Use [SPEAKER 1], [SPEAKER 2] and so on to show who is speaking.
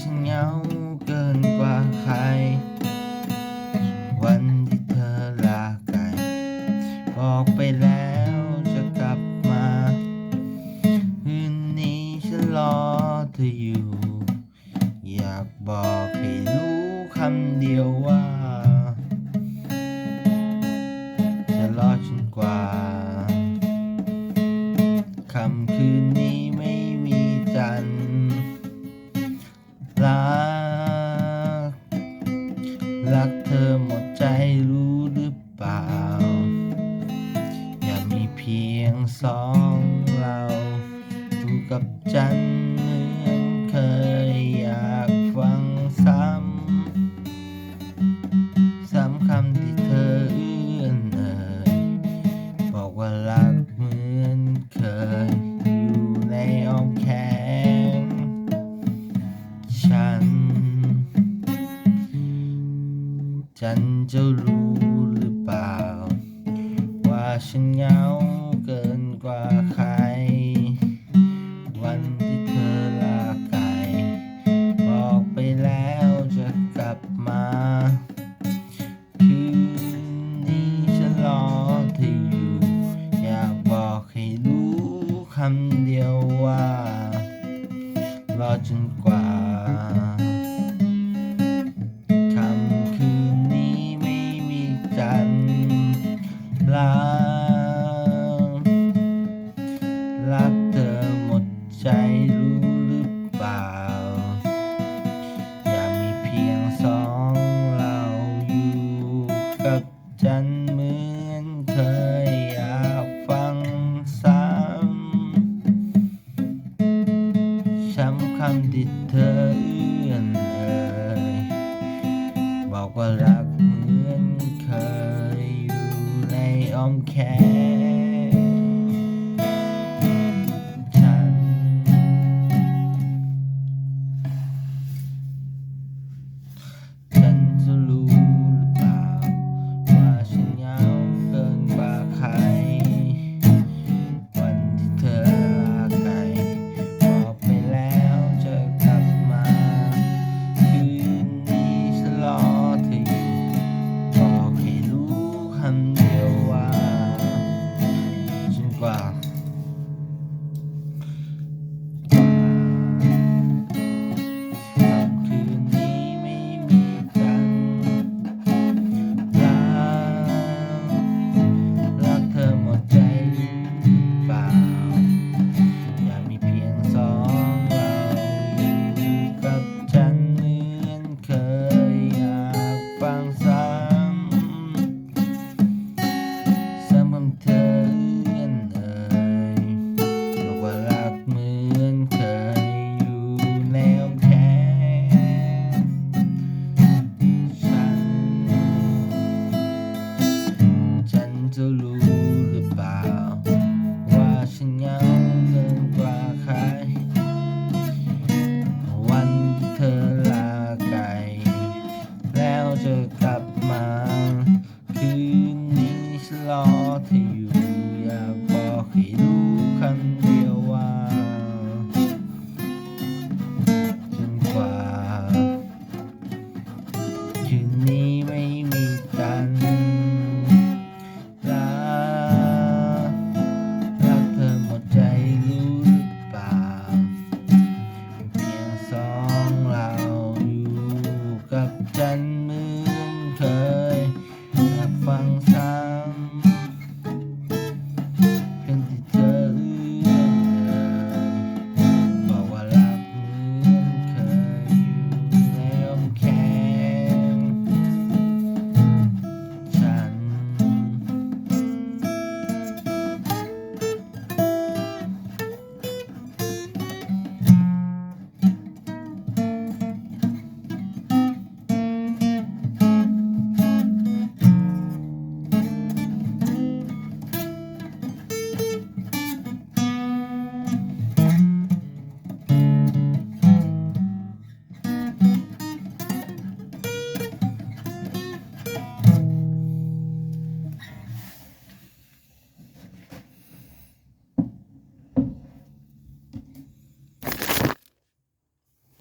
[SPEAKER 1] ฉันเหงาเกินกว่าใคร วันที่เธอลาไกลบอกไปแล้วจะกลับมาคืนนี้ฉันรอเธออยู่ อยากบอกให้รู้คำเดียวว่า อหมดใจรู้หรือเปล่า อย่ามีเพียงสองเราอยู่กับจัน ฉันจะรู้หรือเปล่า ว่าฉันเหงาเกินกว่า ใจรู้หรือเปล่า อย่ามีเพียงสองเราอยู่กับจันเหมือนเคยอยากฟังซ้ำซ้ำคำที่เธอเอื้อนเอยบอกว่ารักเหมือนเคยอยู่ในอ้อมแขน ฟัง